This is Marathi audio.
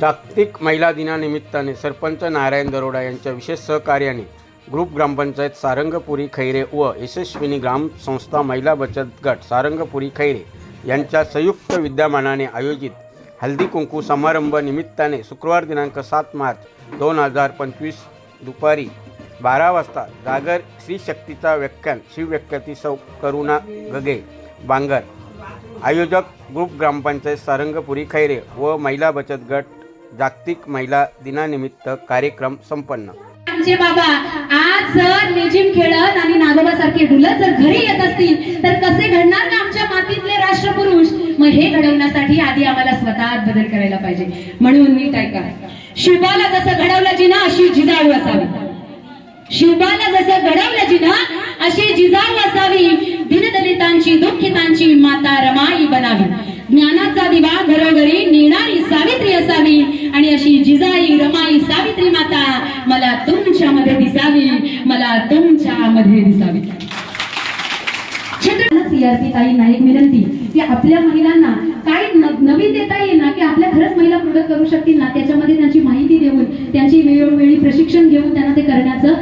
जागतिक महिला दिनानिमित्ताने सरपंच नारायण दरोडा यांच्या विशेष सहकार्याने ग्रुप ग्रामपंचायत सारंगपुरी खैरे व यशस्विनी ग्रामसंस्था महिला बचत गट सारंगपुरी खैरे यांच्या संयुक्त विद्यमानाने आयोजित हल्दी कुंकू समारंभ निमित्ताने शुक्रवार दिनांक सात मार्च दोन हजार पंचवीस दुपारी बारा वाजता जागर श्रीशक्तीचा व्याख्यान शिवव्याख्याती सौ करुणा गगे बांगर. आयोजक ग्रुप ग्रामपंचायत सारंगपुरी खैरे व महिला बचत गट जागतिक महिला दिनानिमित्त कार्यक्रम संपन्न. आमचे बाबा आज जर लेझिम खेळत आणि नागोबा सारखे डुलत जर घरी येत असतील तर कसे घडणार ना आमच्या मातीतले राष्ट्रपुरुष? मग हे घडवण्यासाठी आधी आम्हाला स्वतः बदल करायला पाहिजे. म्हणून मी काय का शिवबाला जसं घडवलं जिना अशी जिजाळू असावी. शिवबाला जसं घडवलं जिना अशी जिजाऊ असावी. दिनदलितांची दुःखितांची माता रमाई बनावी. ज्ञानाचा दिवा घरोघरी नेणारी सावित्री असावी. अशी जिजाई रमाई सावित्री माता मला तुमच्यामध्ये दिसावी मला तुमच्यामध्ये दिसावी. सीआरपी ताई नाईक विनंती की आपल्या महिलांना काय नवीन देता येईल ना की आपल्या खरंच महिला प्रगत करू शकतील ना त्याच्यामध्ये त्यांची माहिती देऊन त्यांची वेळोवेळी प्रशिक्षण घेऊन त्यांना ते करण्याचं